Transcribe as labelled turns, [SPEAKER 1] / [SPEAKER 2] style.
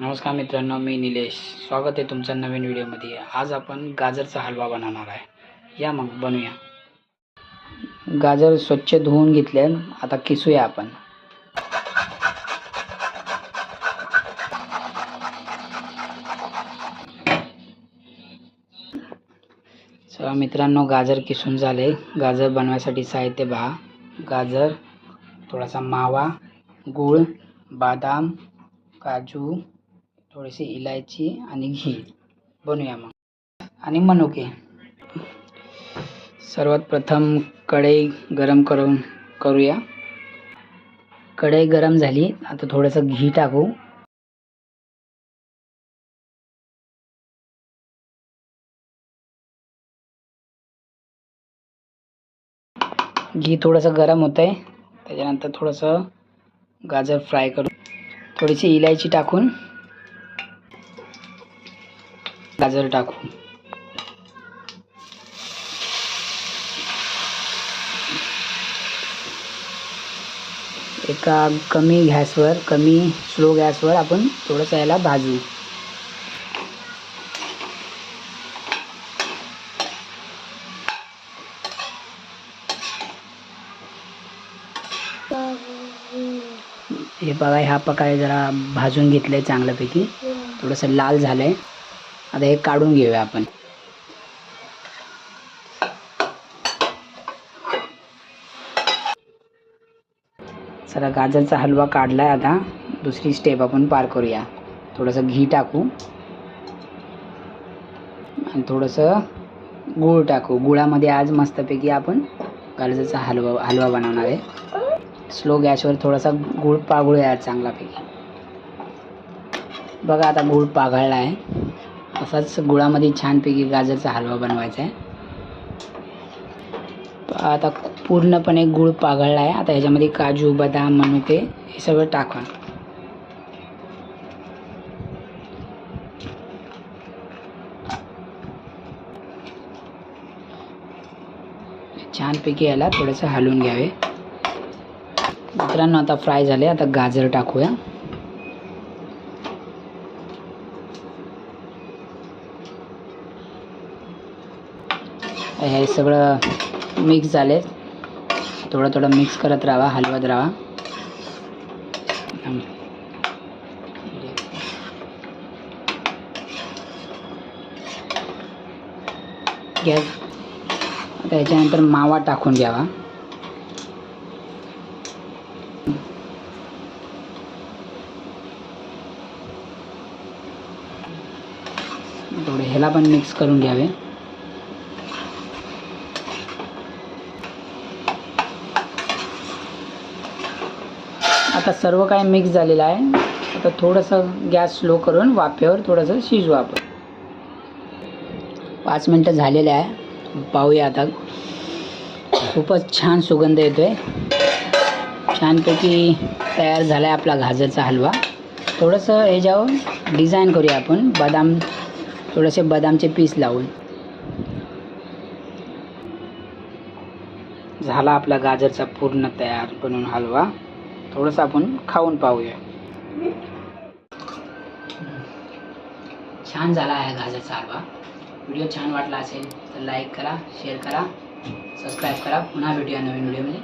[SPEAKER 1] नमस्कार मित्रांनो मी निलेश. स्वागत आहे तुमच्या नवीन व्हिडिओमध्ये. आज आपण गाजरचा हलवा बनवणार आहे. या मग बनवूया. गाजर स्वच्छ धुवून घेतले. आता किसूया आपण. चला मित्रांनो गाजर किसून झाले. गाजर बनवायसाठी साहित्य पहा. गाजर थोडासा मावा गूळ बदाम काजू थोडीशी इलायची आणि घी. बनवूया मग. आणि मनुके. सर्वात प्रथम कढई गरम करून करूया. कढई गरम झाली आता थोडंसं घी टाकू. घी थोडंसं गरम होतं आहे त्याच्यानंतर थोडंसं गाजर फ्राय करू. थोडीशी इलायची टाकून गाजर टाकू. एका कमी गॅसवर कमी स्लो गॅसवर आपण थोडंसं याला भाजू. हे बघा ह्या पकाय जरा भाजून घेतलं आहे चांगल्यापैकी. थोडंसं लाल झालं आहे आता हे काढून घेऊया आपण. चला गाजरचा हलवा काढलाय आता. दुसरी स्टेप आपण पार करूया. थोडंसं घी टाकू. आणि थोडंसं गूळ टाकू. गुळामध्ये आज मस्तपैकी आपण गाजरचा हलवा हलवा बनवणार आहे. स्लो गॅसवर थोडासा गूळ पागळूया चांगल्यापैकी बघा आता गूळ पाघळला आहे. असाच गुळामध्ये छानपैकी गाजरचा हलवा बनवायचा आहे. आता पूर्णपणे गूळ पाघळला आहे. आता ह्याच्यामध्ये काजू बदाम मनुके हे सगळं टाका छानपैकी याला थोडंसं हलवून घ्यावे. मित्रांनो आता फ्राय झाले. आता गाजर टाकूया. हे सगळं मिक्स झाले. थोडं थोडं मिक्स करत राहा हलवत राहा. गॅस. आता याच्यानंतर मावा टाकून घ्यावा. थोडे ह्याला पण मिक्स करून घ्यावे. आता सर्व काय मिक्स झालेलं आहे. आता थोडंसं गॅस स्लो करून वाफेवर थोडंसं शिजू आपण. पाच मिनटं झालेले आहे. पाहूया आता. खूपच छान सुगंध येतो आहे छानपैकी तयार झाला आहे आपला गाजरचा हलवा. थोडंसं ह्याच्यावर डिझाईन करूया आपण. बदाम थोडेसे बदामचे पीस लावून. झाला आपला गाजरचा पूर्ण तयार बनवून हलवा. थोडंसं आपण खाऊन पाहूया. छान झाला आहे गाजरचा हलवा. व्हिडिओ छान वाटला असेल तर लाईक करा शेअर करा सबस्क्राईब करा. पुन्हा भेटूया नवीन व्हिडिओमध्ये.